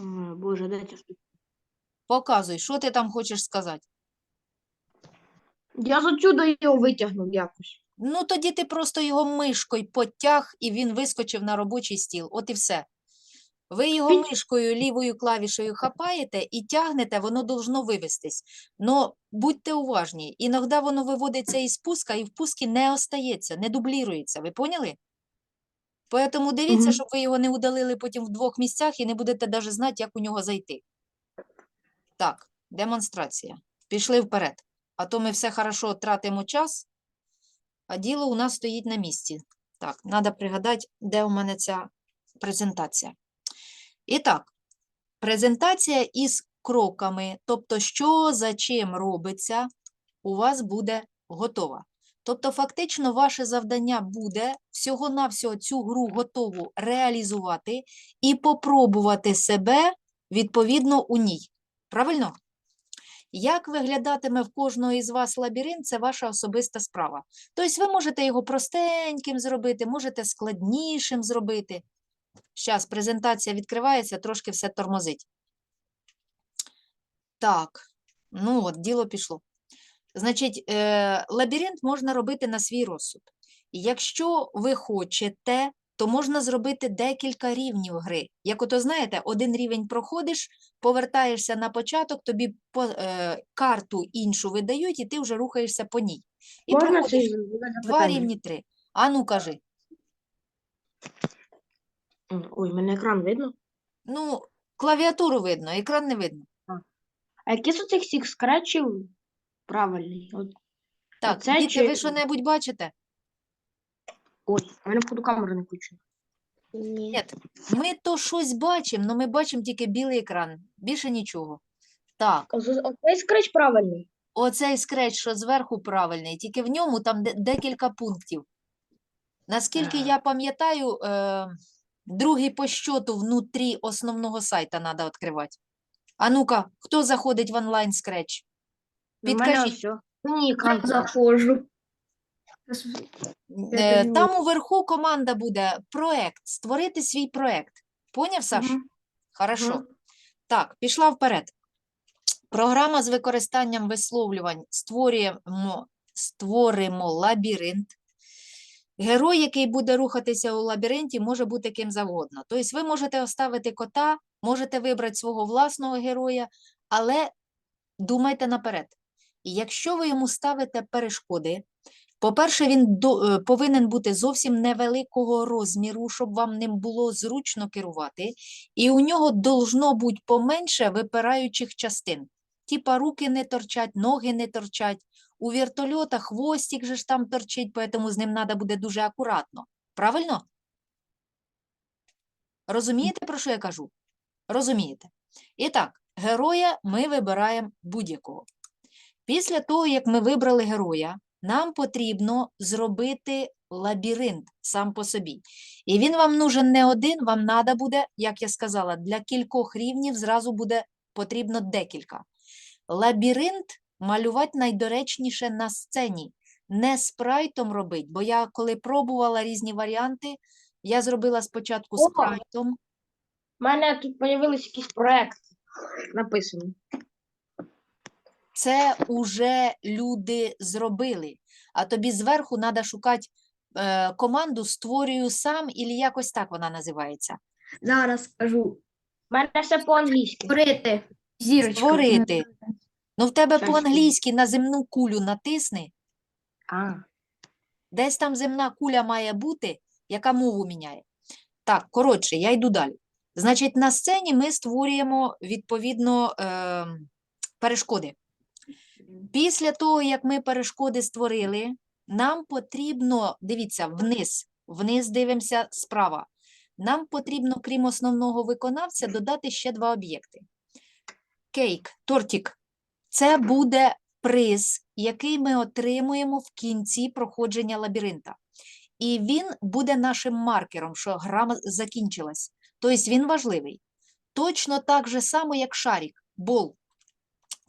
Е, Боже, дайте. Показуй, що ти там хочеш сказати. Я з отсюда його витягнув якось. Ну, тоді ти просто його мишкою потяг, і він вискочив на робочий стіл. От і все. Ви його мишкою лівою клавішею хапаєте і тягнете, воно должно вивестись. Но будьте уважні, іноді воно виводиться із пуска, і в пускі не остається, не дублірується. Ви поняли? Поэтому дивіться, щоб ви його не удалили потім в двох місцях і не будете навіть знати, як у нього зайти. Так, демонстрація. Пішли вперед. А то ми все хорошо тратимо час, а діло у нас стоїть на місці. Так, треба пригадати, де у мене ця презентація. І так, презентація із кроками, тобто, що за чим робиться, у вас буде готова. Тобто, фактично, ваше завдання буде всього-навсього цю гру готову реалізувати і попробувати себе відповідно у ній. Правильно? Як виглядатиме в кожного із вас лабіринт, це ваша особиста справа. Тобто ви можете його простеньким зробити, можете складнішим зробити. Зараз презентація відкривається, трошки все тормозить. Так, ну от, діло пішло. Значить, е, лабіринт можна робити на свій розсуд. Якщо ви хочете, то можна зробити декілька рівнів гри. Як ото знаєте, один рівень проходиш, повертаєшся на початок, тобі по, е, карту іншу видають, і ти вже рухаєшся по ній. І Можна проходиш два рівні, три. А ну кажи. Ой, мене екран видно. Ну, клавіатуру видно, екран не видно. А які з цих всіх скретчів правильний? От, Так, Оце діти, ви що-небудь бачите? ой, у мене походу камера не включена. Ні, ми то щось бачимо, але ми бачимо тільки білий екран, більше нічого. Так, Оце- Оцей скретч правильний. оцей скреч, що зверху правильний, тільки в ньому там де- декілька пунктів. Наскільки Ага. я пам'ятаю, е, другий по щоту внутрі основного сайта треба відкривати. А ну-ка, хто заходить в онлайн скреч? У мене Підкажіть. все. Мені. Заходжу. Е, Там уверху команда буде проект, створити свій проект. Поняв, Саш? Мгм. Хорошо. Мгм. Так, пішла вперед. Програма з використанням висловлювань створюємо, створимо лабіринт. Герой, який буде рухатися у лабіринті, може бути ким завгодно. Тобто ви можете оставити кота, можете вибрати свого власного героя, але думайте наперед. І якщо ви йому ставите перешкоди, по-перше, він до- е, повинен бути зовсім невеликого розміру, щоб вам ним було зручно керувати, і у нього должно бути поменше випираючих частин. Типа руки не торчать, ноги не торчать. У вертольота хвостик же ж там торчить, поэтому з ним треба буде дуже акуратно. Правильно? Розумієте, про що я кажу? Розумієте. І так, героя ми вибираємо будь-якого. Після того, як ми вибрали героя, нам потрібно зробити лабіринт сам по собі. І він вам нужен не один, вам треба буде, як я сказала, для кількох рівнів зразу буде потрібно декілька. Лабіринт малювати найдоречніше на сцені, не спрайтом робити, бо я коли пробувала різні варіанти, я зробила спочатку спрайтом, У мене тут з'явились якісь проекти написані. Це уже люди зробили. А тобі зверху треба шукати е, команду створюю сам, і якось так вона називається. Зараз скажу. У мене все по-англійськи. Створити. Зірочка. Створити. Ну, в тебе Щас, по-англійськи на земну кулю натисни. А, Десь там земна куля має бути, яка мову міняє. Так, коротше, я йду далі. Значить, на сцені ми створюємо відповідно е, перешкоди. Після того, як ми перешкоди створили, нам потрібно, дивіться, вниз, вниз дивимося справа. Нам потрібно, крім основного виконавця, додати ще два об'єкти. Кейк, тортик. Це буде приз, який ми отримуємо в кінці проходження лабіринта. І він буде нашим маркером, що гра закінчилась. Тобто він важливий. Точно так же само, як шарик, бол.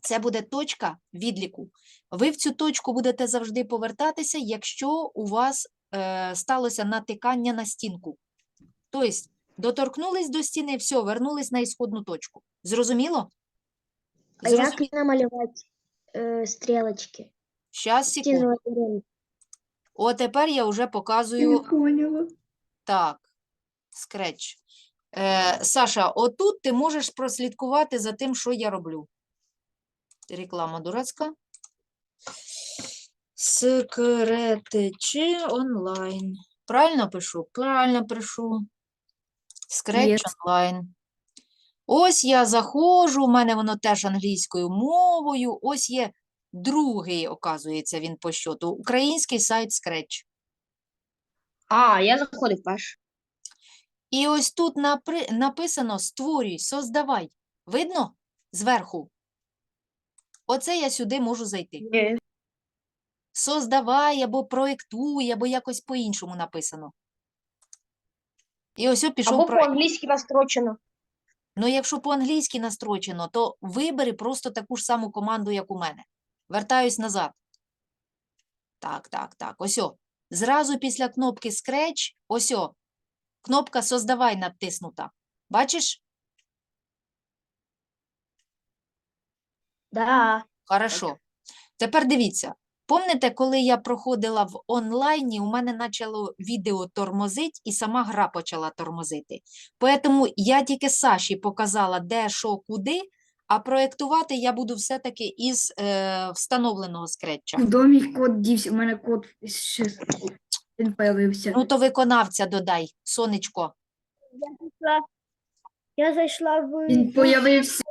Це буде точка відліку. Ви в цю точку будете завжди повертатися, якщо у вас е, сталося натикання на стінку. Тобто доторкнулись до стіни, все, вернулись на ісходну точку. Зрозуміло? А як намалювати е, стрілочки? Щас, секунду. О, тепер я вже Я показую не поняла. Так, скреч. Е, Саша, отут ти можеш прослідкувати за тим, що я роблю. Реклама дурацька. Секретичі онлайн. Правильно пишу? Правильно пишу. Є. онлайн. Ось я заходжу, у мене воно теж англійською мовою. Ось є другий, оказується, він по щоту. Український сайт Scratch. А, я заходив перш. І ось тут напри... написано створюй, создавай. Видно? Зверху. Оце я сюди можу зайти. Ні. Создавай або проєктуй, або якось по-іншому написано. І ось пішов Або по-англійськи настрочено. Ну, якщо по-англійськи настрочено, то вибери просто таку ж саму команду, як у мене. Вертаюсь назад. Так, так, так. Ось о. Зразу після кнопки Scratch, ось о. Кнопка Создавай натиснута. Бачиш? Да. Хорошо. Тепер дивіться. Помните, коли я проходила в онлайні, у мене почало відео тормозить і сама гра почала тормозити. Тому я тільки Саші показала, де, що, куди, а проєктувати я буду все-таки із е, встановленого скретча. В домі кот дівся, у мене кот ще він появився. Ну, то виконавця додай, сонечко. Я зайшла в Він появився.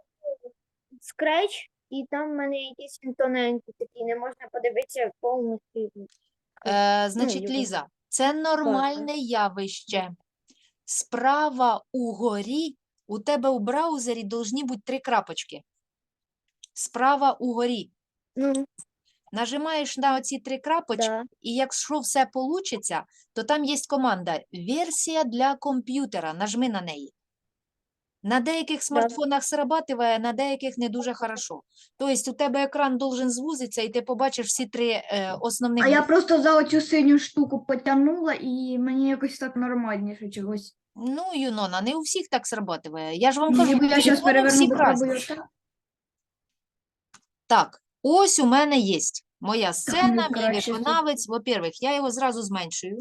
Scratch, і там в мене якісь він тоненький такий, не можна подивитися повністю. Е, значить. Ліза, це нормальне явище. Справа угорі у тебе у браузері должні бути три крапочки. Справа угорі. Ну, Нажимаєш на оці три крапочки, да. і якщо все получиться, то там є команда «Версія для комп'ютера». Нажми на неї. На деяких смартфонах срабатыває, на деяких не дуже хорошо. Тобто у тебе екран должен звузитися, і ти побачиш всі три е, основних А я групи. просто за оцю синю штуку потягнула і мені якось так нормальніше чогось. Ну, Юнона, не у всіх так срабатыває. Я ж вам кажу, Ніби я зараз телефони переверну, всіх попробую разні. отак. Так, ось у мене є моя сцена, мій краще тут. виконавець. Во-первых, я його зразу зменшую.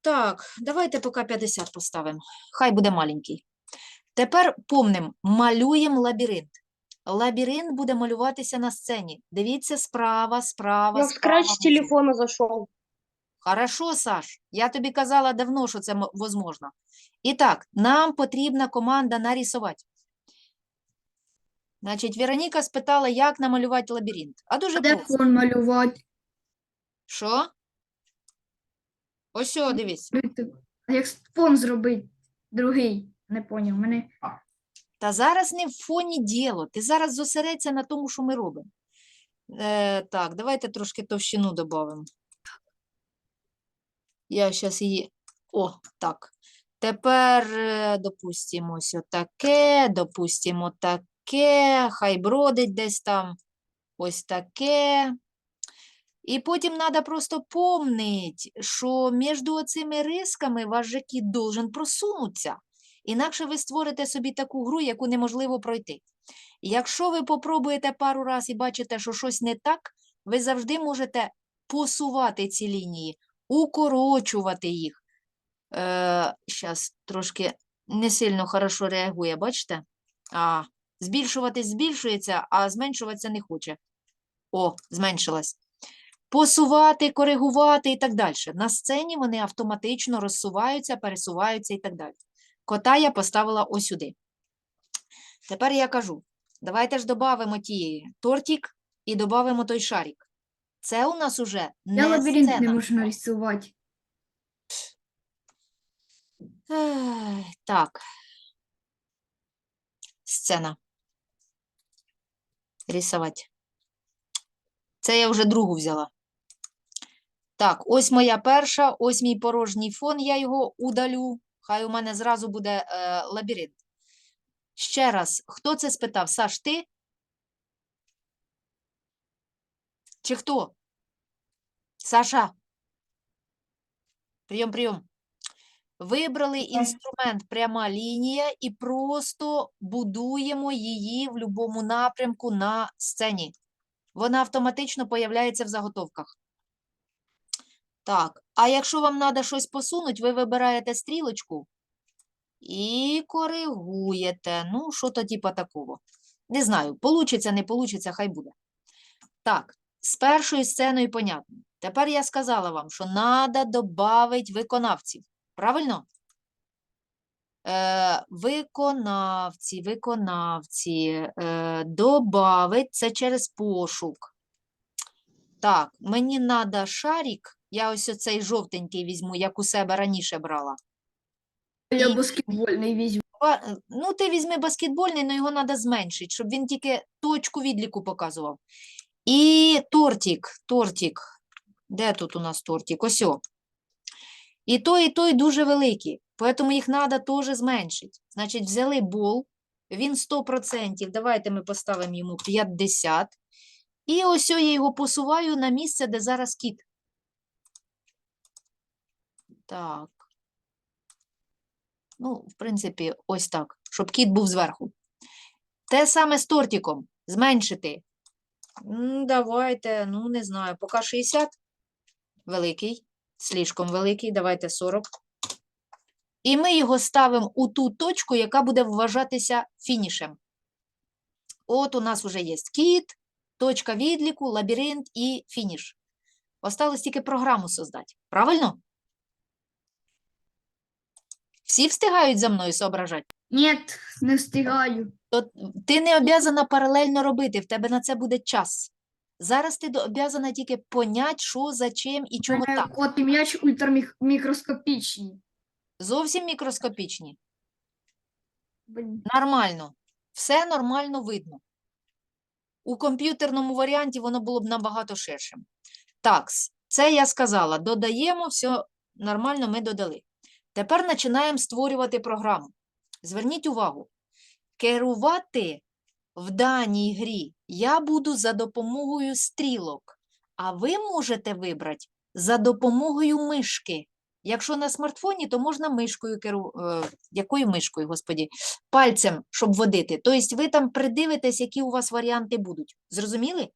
Так, давайте поки 50 поставимо. Хай буде маленький. Тепер помним, малюємо лабіринт. Лабіринт буде малюватися на сцені. Дивіться справа, справа, Я справа. з телефона зайшов. Хорошо, Саш, я тобі казала давно, що це мо- возможно. І так, нам потрібна команда нарисувати. Значить, Вероніка спитала, як намалювати лабіринт. А дуже де просто. фон малювати? Що? Ось, о, дивись. А як фон зробити? Другий. Не поняв. Мене Та зараз не в фоні діло. Ти зараз зосередься на тому, що ми робимо. Е, так, давайте трошки товщину додамо. Я зараз її. О, так. Тепер, е, допустимо, ось отаке, допустимо, таке, хай бродить десь там. Ось таке. І потім треба просто помнити, що між цими рисками ваш же кіт должен просунутися. Інакше ви створите собі таку гру, яку неможливо пройти. Якщо ви попробуєте пару раз і бачите, що щось не так, ви завжди можете посувати ці лінії, укорочувати їх. Е, Зараз трошки не сильно хорошо реагує, бачите? А, збільшуватись збільшується, а зменшуватися не хоче. О, зменшилась. Посувати, коригувати і так далі. На сцені вони автоматично розсуваються, пересуваються і так далі. Кота я поставила ось сюди. Тепер я кажу, давайте ж додамо ті тортик і додамо той шарик. Це у нас уже не я лабіринт не сцена. можу нарисувати. Ех, Так. Сцена. Рисовать. Це я вже другу взяла. Так, ось моя перша, ось мій порожній фон, я його удалю. Хай у мене зразу буде е, лабіринт. Ще раз, хто це спитав? Саш, ти? Чи хто? Саша? Прийом, прийом. Вибрали інструмент пряма лінія і просто будуємо її в будь-якому напрямку на сцені. Вона автоматично появляється в заготовках. Так, а якщо вам треба щось посунути, ви вибираєте стрілочку і коригуєте. Ну, що то типа такого. Не знаю, получиться, не получиться, хай буде. Так, з першою сценою понятно. Тепер я сказала вам, що треба додати виконавців. Правильно? Е, виконавці, виконавці. Е, добавить це через пошук. Так, мені треба шарик. Я ось оцей жовтенький візьму, як у себе раніше брала. Я І- баскетбольний візьму. Ну, ти візьми баскетбольний, але його треба зменшити, щоб він тільки точку відліку показував. І тортик, тортик. Де тут у нас тортик? Ось. о. І той, і той дуже великі, тому їх треба теж зменшити. Значить, взяли бол, він 100%, давайте ми поставимо йому 50. І ось я його посуваю на місце, де зараз кіт. Так. Ну, в принципі, ось так, щоб кіт був зверху. Те саме з тортиком. Зменшити. Давайте, ну, не знаю, поки 60. Великий, слишком великий, давайте 40. І ми його ставимо у ту точку, яка буде вважатися фінішем. От у нас вже є кіт, точка відліку, лабіринт і фініш. Осталось тільки програму создати. Правильно? Всі встигають за мною соображати? Ні, не встигаю. То ти не обязана паралельно робити, в тебе на це буде час. Зараз ти обязана тільки понять, що, за чим і У чого так. кот і м'яч ультрамікроскопічні. Зовсім мікроскопічні. Блін. Нормально. Все нормально видно. У комп'ютерному варіанті воно було б набагато ширшим. Так, це я сказала. Додаємо, все нормально ми додали. Тепер починаємо створювати програму. Зверніть увагу, керувати в даній грі я буду за допомогою стрілок, а ви можете вибрати за допомогою мишки. Якщо на смартфоні, то можна мишкою керу... е, якою мишкою, господі? Пальцем, щоб водити. Тобто ви там придивитесь, які у вас варіанти будуть. Зрозуміли?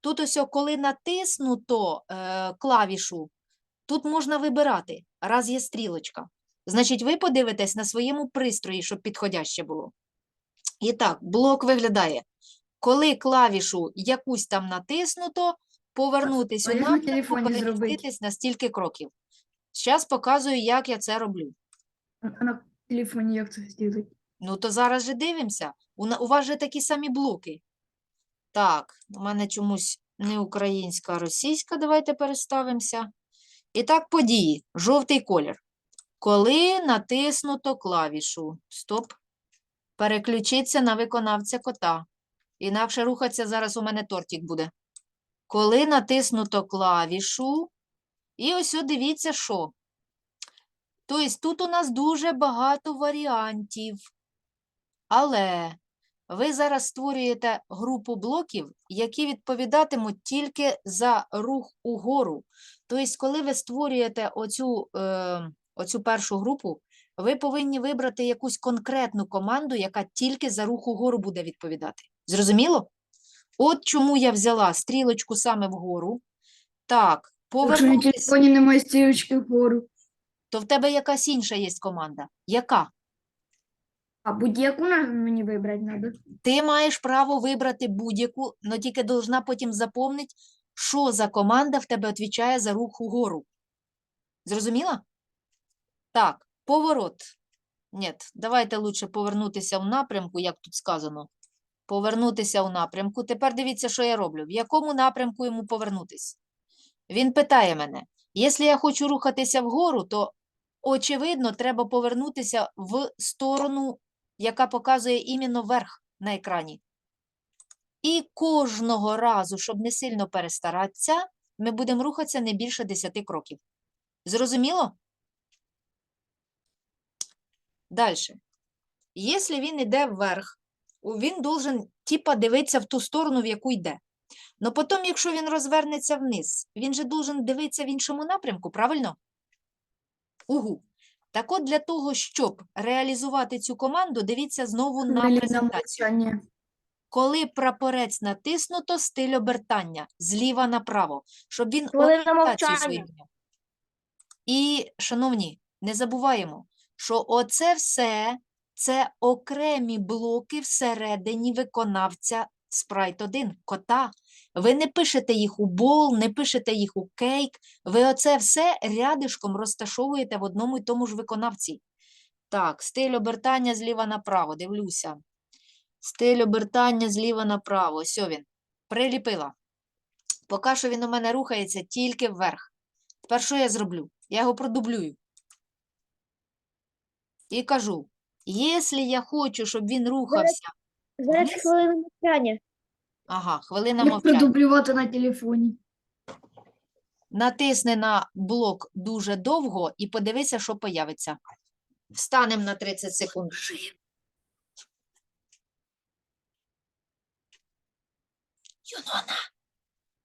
Тут ось, коли натиснуто е, клавішу, тут можна вибирати, раз є стрілочка. Значить, ви подивитесь на своєму пристрої, щоб підходяще було. І так, блок виглядає. Коли клавішу якусь там натиснуто, повернутись у напрямку, переміститись на стільки кроків. Зараз показую, як я це роблю. А на телефоні як це зробити? Ну, то зараз же дивимося. У, у вас же такі самі блоки. Так, у мене чомусь не українська, а російська. Давайте переставимося. І так, події. Жовтий колір. Коли натиснуто клавішу. Стоп. Переключиться на виконавця кота. Інакше рухатися зараз у мене тортик буде. Коли натиснуто клавішу. І ось дивіться, що. Тобто тут у нас дуже багато варіантів. Але ви зараз створюєте групу блоків, які відповідатимуть тільки за рух угору. Тобто, коли ви створюєте оцю, е, оцю першу групу, ви повинні вибрати якусь конкретну команду, яка тільки за рух угору буде відповідати. Зрозуміло? От чому я взяла стрілочку саме вгору. Так, повернутися, телефоні немає стрілочки вгору. то в тебе якась інша є команда. Яка? А будь-яку мені вибрати треба. Ти маєш право вибрати будь-яку, але тільки должна потім запомнити, що за команда в тебе відповідає за рух угору. Зрозуміла? Так, поворот. Ні, давайте лучше повернутися в напрямку, як тут сказано. Повернутися в напрямку. Тепер дивіться, що я роблю. В якому напрямку йому повернутись? Він питає мене: якщо я хочу рухатися вгору, то очевидно, треба повернутися в сторону яка показує іменно верх на екрані. І кожного разу, щоб не сильно перестаратися, ми будемо рухатися не більше 10 кроків. Зрозуміло? Далі. Якщо він йде вверх, він должен типа дивитися в ту сторону, в яку йде. Но потім, якщо він розвернеться вниз, він же должен дивитися в іншому напрямку, правильно? Угу. Так от для того, щоб реалізувати цю команду, дивіться знову на презентацію. Коли прапорець натиснуто, стиль обертання зліва направо, щоб він орієнтацію свою І, шановні, не забуваємо, що оце все це окремі блоки всередині виконавця Sprite 1, кота. Ви не пишете їх у бол, не пишете їх у кейк, ви оце все рядишком розташовуєте в одному і тому ж виконавці. Так, стиль обертання зліва направо, дивлюся. Стиль обертання зліва направо. Ось він. Приліпила. Поки що він у мене рухається тільки вверх. Тепер що я зроблю? Я його продублюю. І кажу: якщо я хочу, щоб він рухався. Зараз хвилина мовчання. Ага, хвилина Як мовчання. продублювати на телефоні? Натисни на блок дуже довго і подивися, що появиться. Встанемо на 30 секунд. Юнона,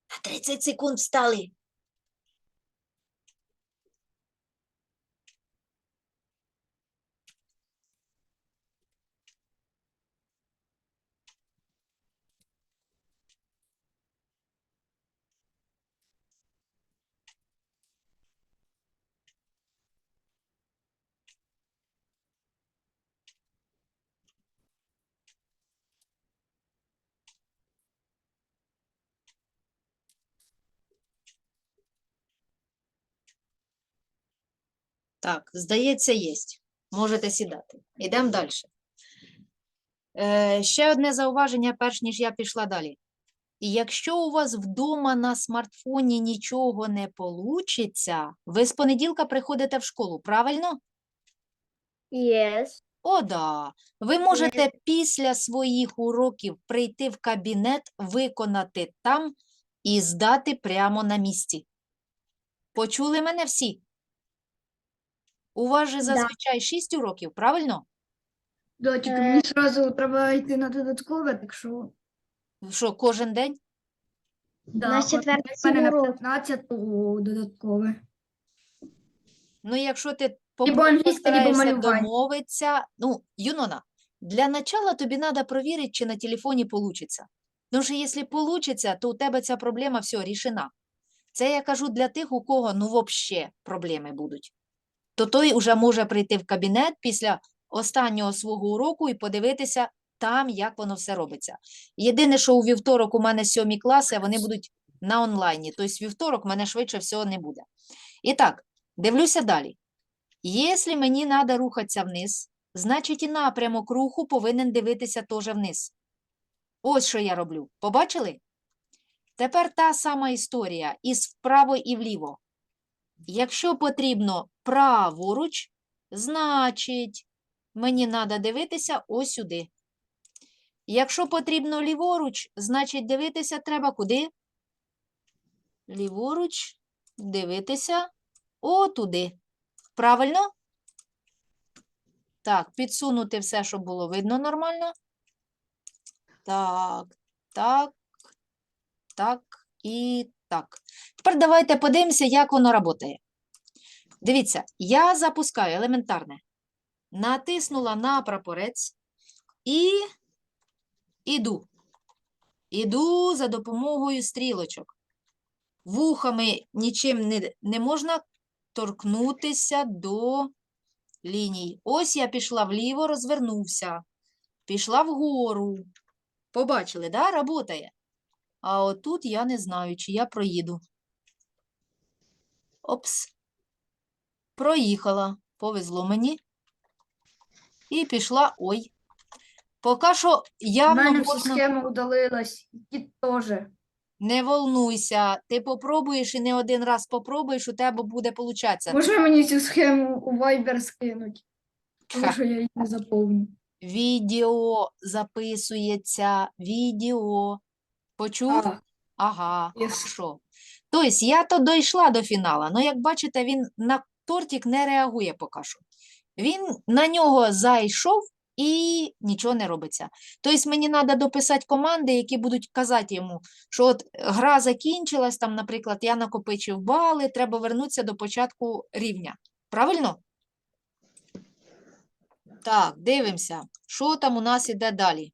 на 30 секунд встали. Так, здається, єсть. Можете сідати. Йдемо далі. Е, ще одне зауваження, перш ніж я пішла далі. Якщо у вас вдома на смартфоні нічого не получиться, ви з понеділка приходите в школу, правильно? Yes. О, да. Ви можете після своїх уроків прийти в кабінет, виконати там і здати прямо на місці. Почули мене всі? У вас же Да. зазвичай 6 уроків, правильно? Да, тільки Е. мені одразу треба йти на додаткове, так що Що, кожен день? да, На от четвертий в мене на урок. 15 додаткове. Ну, якщо ти попро- англійська, либо постараєшся малювання. домовитися, ну, Юнона, для начала тобі треба перевірити, чи на телефоні вийде. Тому що якщо вийде, то у тебе ця проблема все рішена. Це я кажу для тих, у кого ну взагалі проблеми будуть. То той уже може прийти в кабінет після останнього свого уроку і подивитися там, як воно все робиться. Єдине, що у вівторок у мене сьомі класи, вони будуть на онлайні. Тобто вівторок в мене швидше всього не буде. І так, дивлюся далі. Якщо мені треба рухатися вниз, значить і напрямок руху повинен дивитися теж вниз. Ось що я роблю. Побачили? Тепер та сама історія із вправо і вліво. Якщо потрібно праворуч, значить мені треба дивитися ось сюди. Якщо потрібно ліворуч, значить дивитися треба куди? Ліворуч дивитися отуди. Правильно? Так, підсунути все, щоб було видно нормально. Так, так, так і так. Тепер давайте подивимося, як воно працює. Дивіться, я запускаю елементарне. Натиснула на прапорець і іду. Іду за допомогою стрілочок. Вухами нічим не, не можна торкнутися до ліній. Ось я пішла вліво, розвернувся. Пішла вгору. Побачили, да? Работає. А отут я не знаю, чи я проїду. Опс. Проїхала. Повезло мені. І пішла. Ой. Поки що У мене вся можна... схема удалилась. І теж. Не волнуйся, ти попробуєш і не один раз попробуєш, у тебе буде получатися. Можна мені цю схему у Viber скинуть? Тому Ха. що я її не заповню. Відео записується, відео. Почув? А, Ага, Yes. хорошо. Тобто я то дійшла до фіналу, але як бачите, він на тортик не реагує поки що. Він на нього зайшов і нічого не робиться. Тобто мені треба дописати команди, які будуть казати йому, що от гра закінчилась, там, наприклад, я накопичив бали, треба вернутися до початку рівня. Правильно? Так, дивимося, що там у нас іде далі.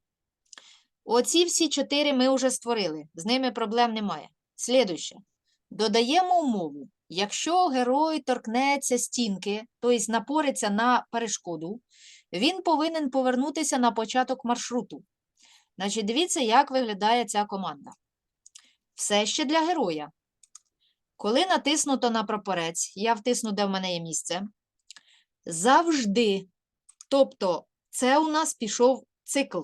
Оці всі чотири ми вже створили, з ними проблем немає. Слідуще. Додаємо умову. Якщо герой торкнеться стінки, тобто напориться на перешкоду, він повинен повернутися на початок маршруту. Значить, дивіться, як виглядає ця команда. Все ще для героя. Коли натиснуто на прапорець, я втисну, де в мене є місце, завжди, тобто це у нас пішов цикл.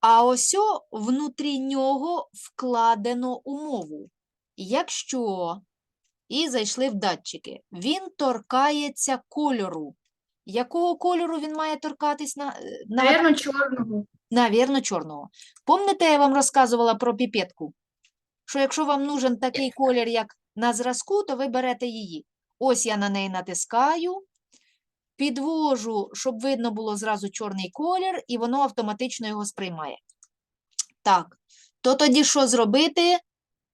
А ось внутрі нього вкладено умову. Якщо, і зайшли в датчики, він торкається кольору. Якого кольору він має торкатись на, е, нагадайте? Наверно, чорного. Навірно, чорного. Помните, я вам розказувала про піпетку? Що якщо вам нужен такий колір, як на зразку, то ви берете її. Ось я на неї натискаю, підвожу, щоб видно було зразу чорний колір, і воно автоматично його сприймає. Так, то тоді що зробити?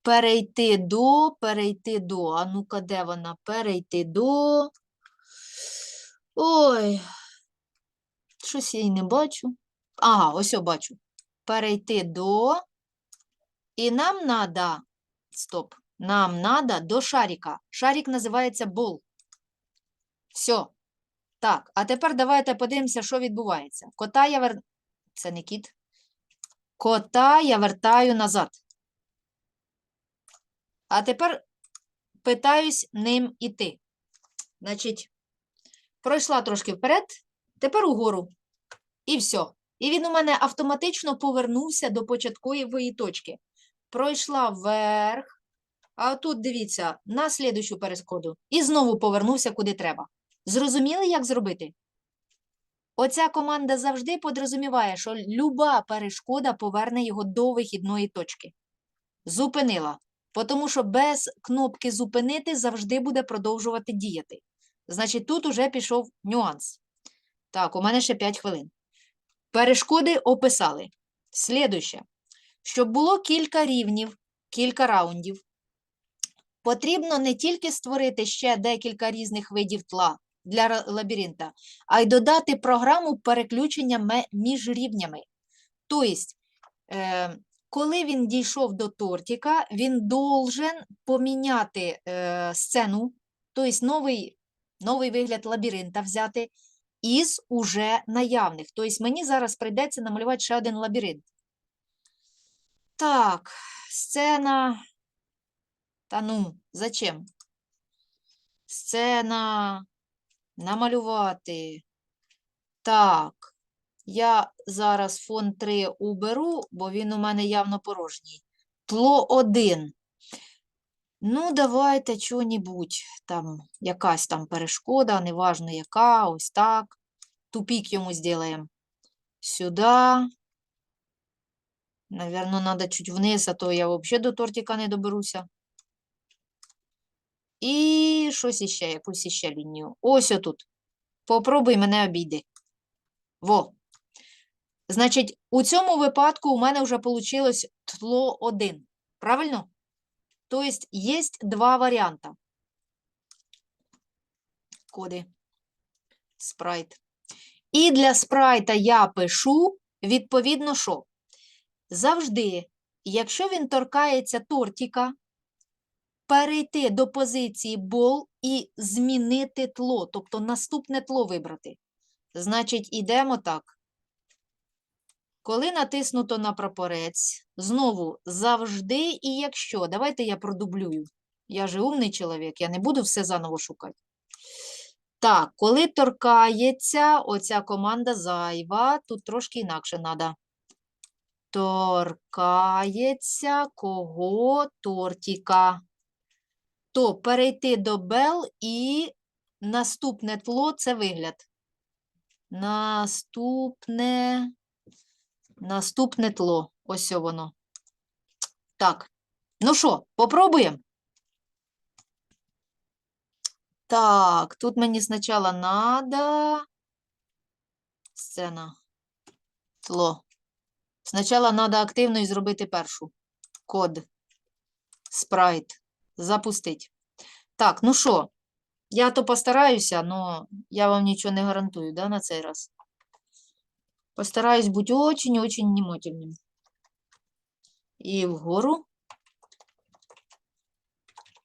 Перейти до, перейти до. А ну-ка, де вона? Перейти до. Ой, щось я й не бачу. Ага, ось я бачу. Перейти до. І нам надо. Стоп. Нам надо до шарика. Шарик називається бол. Все. Так, а тепер давайте подивимося, що відбувається. Кота я вер... Це не кіт. Кота я вертаю назад. А тепер питаюсь ним іти. Значить, пройшла трошки вперед, тепер угору. І все. І він у мене автоматично повернувся до початкової точки. Пройшла вверх, а тут дивіться, на слідущу перешкоду. І знову повернувся куди треба. Зрозуміли, як зробити? Оця команда завжди подрозуміває, що люба перешкода поверне його до вихідної точки. Зупинила. Тому що без кнопки зупинити завжди буде продовжувати діяти. Значить, тут уже пішов нюанс. Так, у мене ще 5 хвилин. Перешкоди описали. Слідуще. Щоб було кілька рівнів, кілька раундів, потрібно не тільки створити ще декілька різних видів тла для лабіринта, а й додати програму переключення між рівнями. Тобто, е, коли він дійшов до тортика, він должен поміняти е, сцену, тобто новий, новий вигляд лабіринта взяти із уже наявних. Тобто мені зараз прийдеться намалювати ще один лабіринт. Так, сцена. Та ну, зачем? Сцена. Намалювати. Так, я зараз фон 3 уберу, бо він у мене явно порожній. Тло 1. Ну, давайте чого-небудь. Там якась там перешкода, неважно яка, ось так. Тупик йому зробимо. Сюди. Наверно, надо чуть вниз, а то я взагалі до тортика не доберуся. І щось іще, якусь іще лінію. Ось отут. Попробуй мене обійди. Во. Значить, у цьому випадку у мене вже вийшло тло 1. Правильно? Тобто, є два варіанти. Коди. Спрайт. І для спрайта я пишу, відповідно, що? Завжди, якщо він торкається тортика, перейти до позиції бол і змінити тло, тобто наступне тло вибрати. Значить, ідемо так. Коли натиснуто на прапорець, знову завжди і якщо. Давайте я продублюю. Я же умний чоловік, я не буду все заново шукати. Так, коли торкається, оця команда зайва, тут трошки інакше треба. Торкається кого тортика. То перейти до бел і наступне тло це вигляд. Наступне, наступне тло. Ось воно. Так. Ну що, попробуємо? Так, тут мені спочатку надо сцена. Тло. Спочатку треба активно і зробити першу. Код. Спрайт. Запустить. Так, ну що? Я то постараюся, але я вам нічого не гарантую, да, на цей раз. Постараюсь бути очень-очень внимательним. І вгору.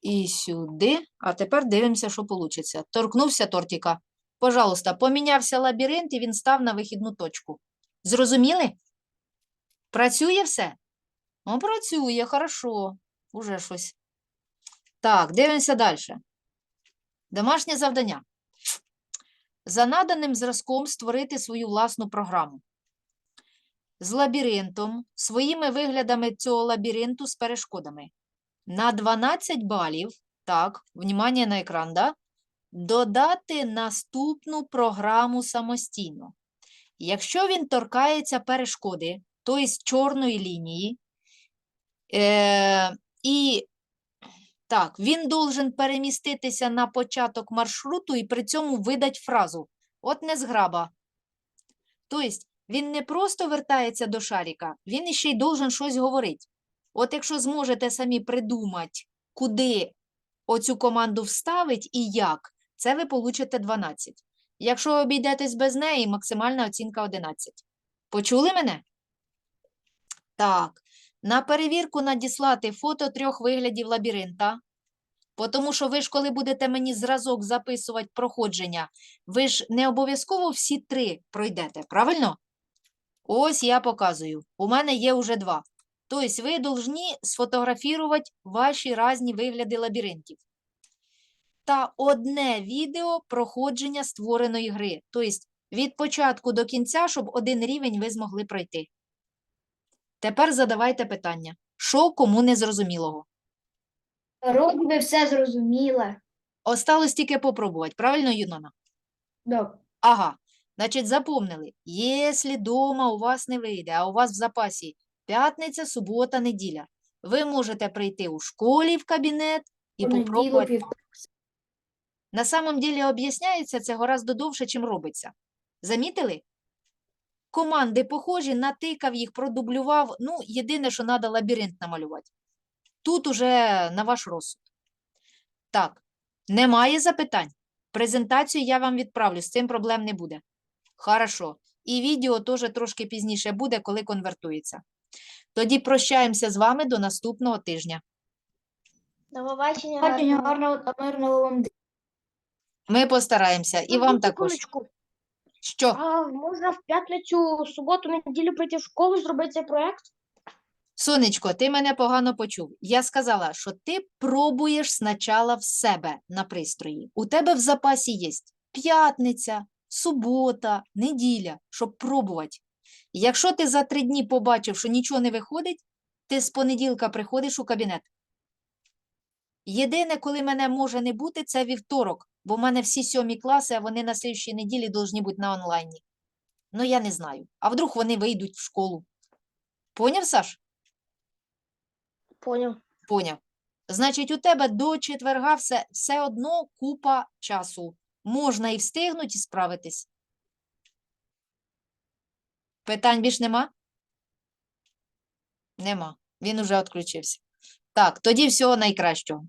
І сюди. А тепер дивимося, що вийде. Торкнувся тортика. Пожалуйста, помінявся лабіринт і він став на вихідну точку. Зрозуміли? Працює все? Ну, працює, хорошо. Уже щось. Так, дивимося далі. Домашнє завдання. За наданим зразком створити свою власну програму. З лабіринтом, своїми виглядами цього лабіринту з перешкодами. На 12 балів, так, внимание на екран, да? додати наступну програму самостійно. Якщо він торкається перешкоди, то тобто чорної лінії, е, і так, він должен переміститися на початок маршруту і при цьому видать фразу. От незграба. Тобто він не просто вертається до шарика, він іще й должен щось говорити. От якщо зможете самі придумати, куди оцю команду вставить і як, це ви получите 12. Якщо обійдетесь без неї, максимальна оцінка 11. Почули мене? Так. На перевірку надіслати фото трьох виглядів лабіринта. Тому що ви ж, коли будете мені зразок записувати проходження, ви ж не обов'язково всі три пройдете, правильно? Ось я показую. У мене є вже два. Тобто ви повинні сфотографувати ваші різні вигляди лабіринтів. Та одне відео проходження створеної гри. Тобто від початку до кінця, щоб один рівень ви змогли пройти. Тепер задавайте питання. Що кому не зрозумілого? Вроді би все зрозуміла. Осталось тільки попробувати, правильно, Юнона? Да. Ага. Значить, запомнили, якщо дома у вас не вийде, а у вас в запасі п'ятниця, субота, неділя, ви можете прийти у школі в кабінет і Понеділок, попробувати. вівторок. На самом деле об'ясняється це гораздо довше, чим робиться. Замітили? Команди похожі, натикав їх, продублював. Ну, єдине, що треба лабіринт намалювати. Тут уже на ваш розсуд. Так, немає запитань. Презентацію я вам відправлю, з цим проблем не буде. Хорошо. І відео теж трошки пізніше буде, коли конвертується. Тоді прощаємося з вами до наступного тижня. До побачення. Гарного мирного вам. Ми постараємося. І вам також. Що? А можна в п'ятницю, суботу, неділю прийти в школу, зробити цей проект? Сонечко, ти мене погано почув. Я сказала, що ти пробуєш спочатку в себе на пристрої. У тебе в запасі є п'ятниця, субота, неділя, щоб пробувати. Якщо ти за три дні побачив, що нічого не виходить, ти з понеділка приходиш у кабінет. Єдине, коли мене може не бути, це вівторок, бо в мене всі сьомі класи, а вони на слідчій неділі повинні бути на онлайні. Ну, я не знаю. А вдруг вони вийдуть в школу? Поняв, Саш? Поняв. Поняв. Значить, у тебе до четверга все, все одно купа часу. Можна і встигнути, і справитись. Питань більш нема? Нема. Він уже відключився. Так, тоді всього найкращого.